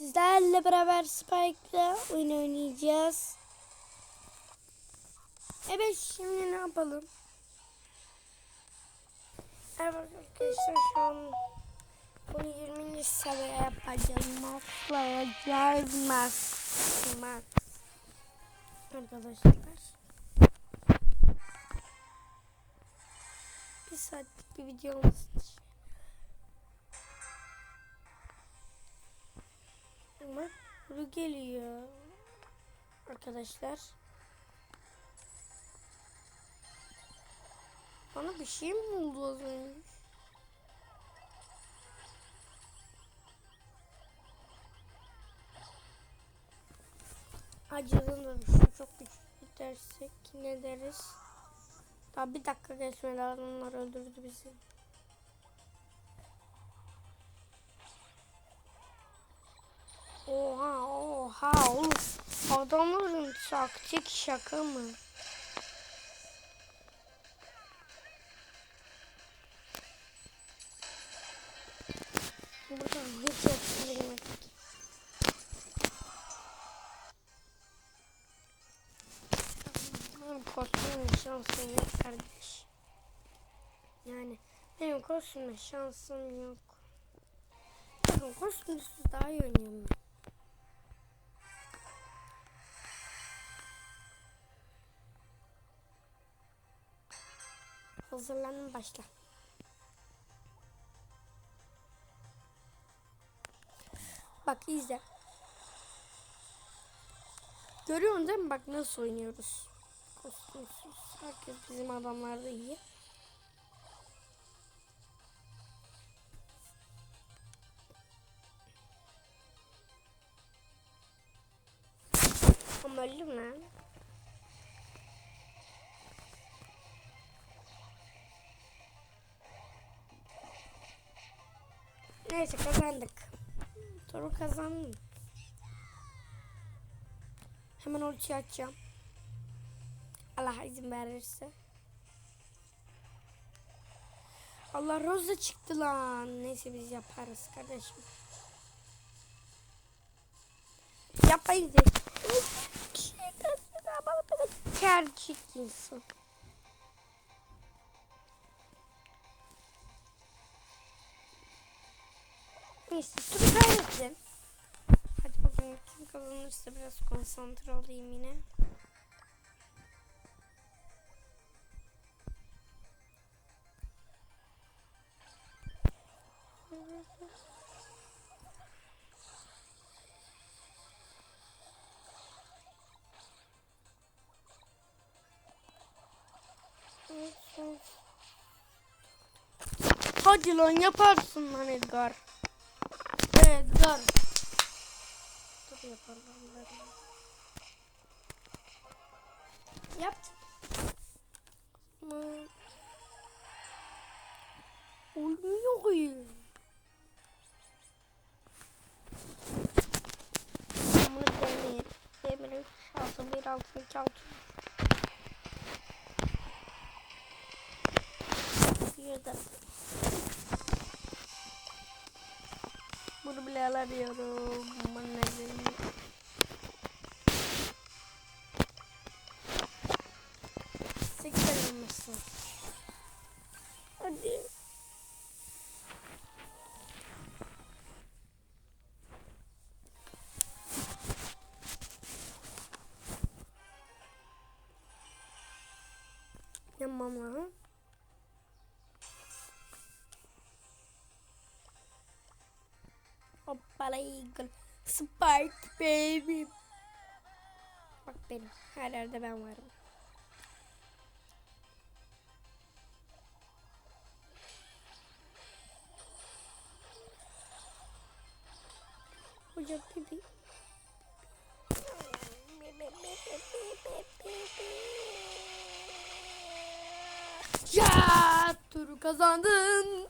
Sizlerle beraber Spike'la oyun oynayacağız. Evet şimdi ne yapalım? Evet arkadaşlar şu an bunu 20. seviye yapacağız. Max'la yapacağız. Max. Max. Arkadaşlar. Bir saatlik bir video olmasın. Ama bu geliyor. Arkadaşlar. Bana bir şey mi oldu az önce? Acıdan da düştü. Çok güçlü dersek ne deriz? Daha bir dakika geçmedi. Onlar öldürdü bizi. Oha oha oğlum. Adamların taktik şaka mı? Buradan hiç etkilemedik. Benim kostümün şansım yok kardeş. Yani benim kostümün şansım yok. Bakın kostümsüz daha iyi oynuyorum. Hazırlanın başla. Bak izle. Görüyorsun değil mi? Bak nasıl oynuyoruz. Kostümsüz. Herkes bizim adamlar da iyi. Ama öldüm lan. Neyse kazandık. Turu kazandım. Hemen ulti açacağım. Allah izin verirse. Allah Rosa çıktı lan. Neyse biz yaparız kardeşim. Yapmayız. Gerçek insan. Neyse turu kaybettim. Hadi bakalım kim kazanırsa biraz konsantre olayım yine. Hadi lan yaparsın lan Edgar. Edgar. Dur yapalım bunları. Ama... Olmuyor. Bunu demir. Demirin şansı bir altın iki altın. Bir de. Bile alamıyorum. Aman neden? Seksen olmasın. Hadi. Yapmam lazım. Hoppala eagle. Spike baby. Bak benim. Her yerde ben varım. Hocam bibi. Ya turu kazandın.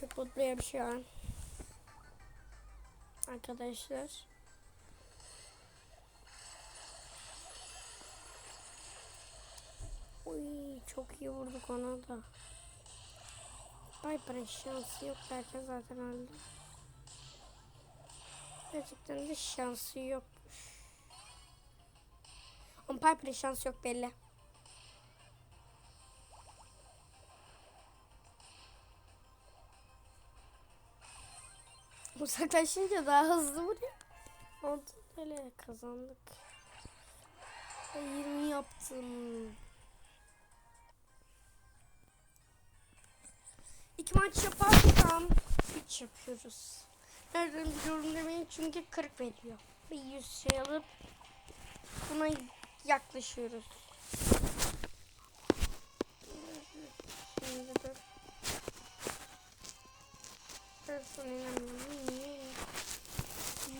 Çok mutluyum şu an. Arkadaşlar. Oy çok iyi vurduk ona da. Viper'ın şansı yok derken zaten öldü. Gerçekten de şansı yokmuş. Ama Piper'ın şansı yok belli. Uzaklaşınca daha hızlı vuruyor. Oldu öyle kazandık. Ay, 20 yaptım. İki maç yaparsam 3 yapıyoruz. Nereden biliyorum demeyin çünkü 40 veriyor. Bir 100 şey alıp buna yaklaşıyoruz. Şimdi de sana inanmıyorum.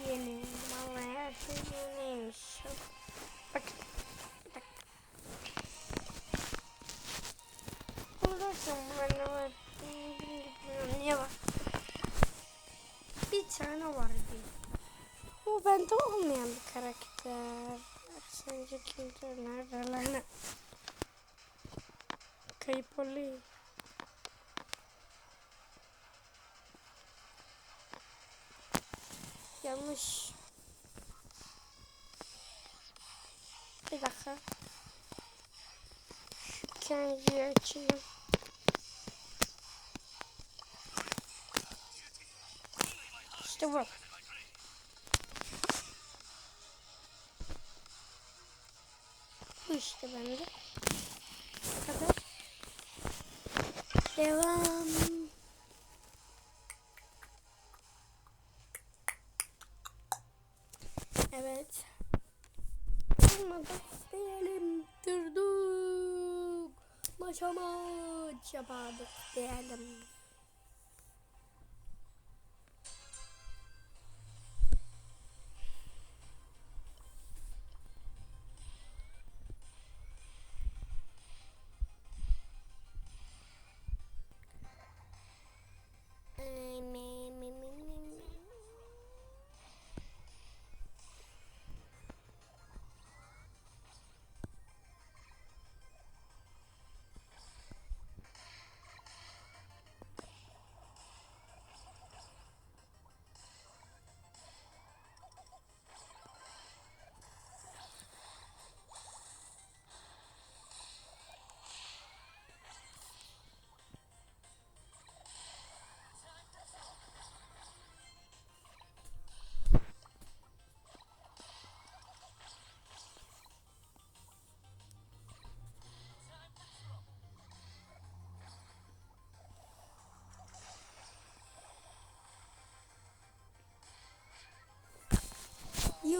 Yeni. Vallahi her şey. Bak. Bak. Uğraşın bana var. Niye var? Bir tane var diye. Bu bende olmayan bir karakter. Sence kimdir? Nerede lan? Kayıp oluyor. Yanlış. Bir dakika. Şu kendiyi açayım. İşte bu. Bu işte bende. Bu kadar. Devam. Evet. Olmadı diyelim. Durduk. Maça maç yapardık diyelim.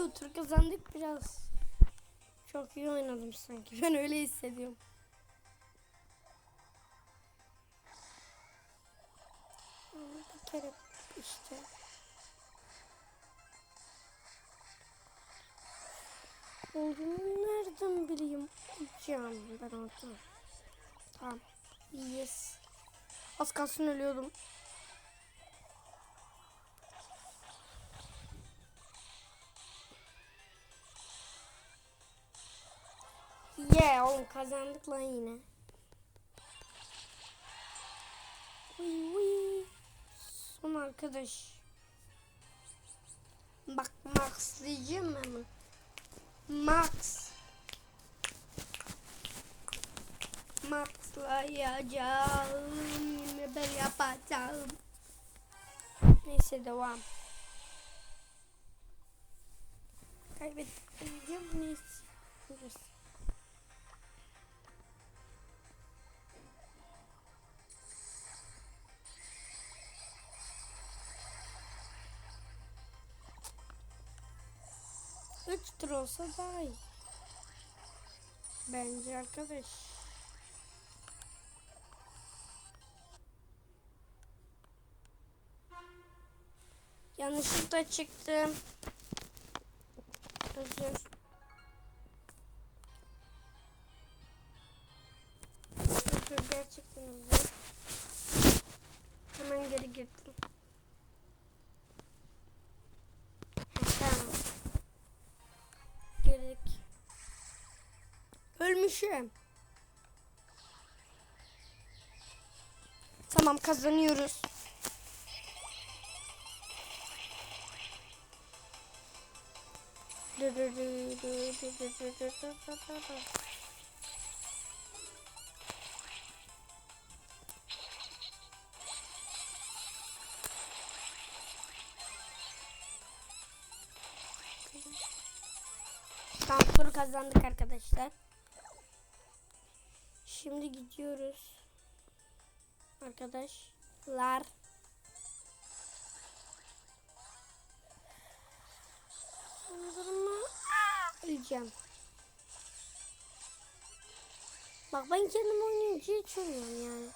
2 tur kazandık biraz. Çok iyi oynadım sanki. Ben öyle hissediyorum. Bir kere işte. Olduğunu nereden bileyim? Can ben orada. Tamam. Yes. Az kalsın ölüyordum. Yeah oğlum kazandık lan yine. Uy, uy. Son arkadaş. Bak Max diyeceğim ama. Max. Max'la yiyeceğim. Yine ben yapacağım. Neyse devam. Kaybettik. Diyeceğim neyse. Neyse. Üç tur olsa daha iyi. Bence arkadaş. Yanlışlıkla çıktım. Özür. Özür gerçekten özür. Hemen geri girdim. Ölmüşüm. Tamam kazanıyoruz. Tamam kazandık arkadaşlar. Şimdi gidiyoruz. Arkadaşlar. Sandırma. Öleceğim. Bak ben kendim oynayınca hiç ölmüyorum yani.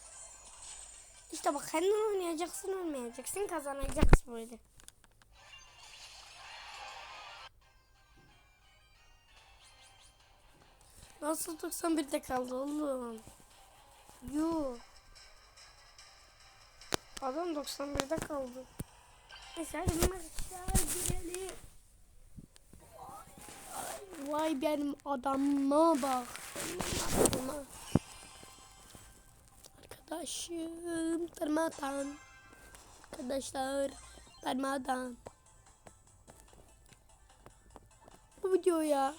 İşte bak kendin oynayacaksın ölmeyeceksin kazanacaksın böyle. Nasıl 91'de kaldı oğlum? Yoo. Adam 91'de kaldı. Neyse hadi maçlar girelim. Vay benim adamıma bak. Arkadaşım darmadan. Arkadaşlar darmadan. Bu videoya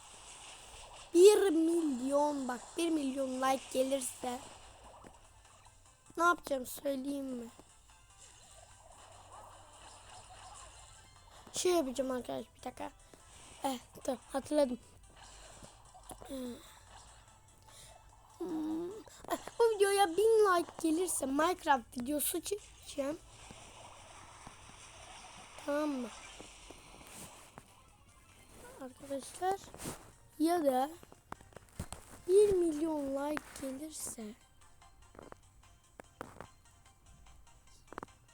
1 milyon bak 1 milyon like gelirse ne yapacağım söyleyeyim mi? Şey yapacağım arkadaş bir dakika. Eh dur hatırladım. Hmm, Bu videoya 1000 like gelirse Minecraft videosu çekeceğim. Tamam mı? Arkadaşlar ya da 1 milyon like gelirse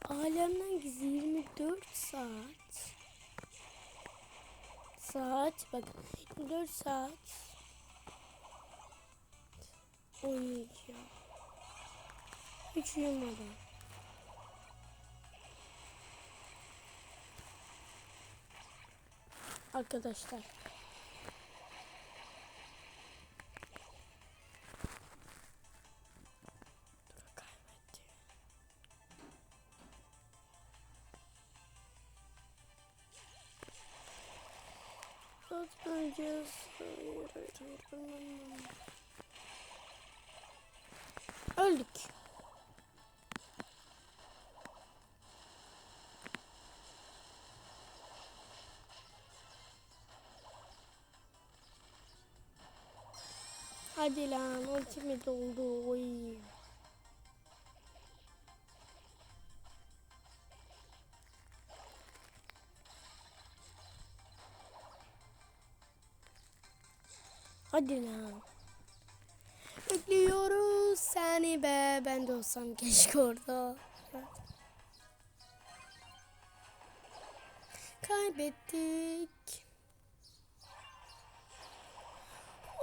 alemden gizli 24 saat saat bak 24 saat oynayacağım. Hiç uyumadan. Arkadaşlar Öldük. Hadi lan ultimi doldu. Oy. Hadi lan. Bekliyoruz seni be. Ben de olsam keşke orada. Kaybettik.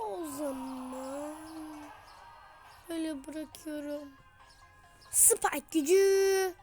O zaman böyle bırakıyorum. Spike gücü.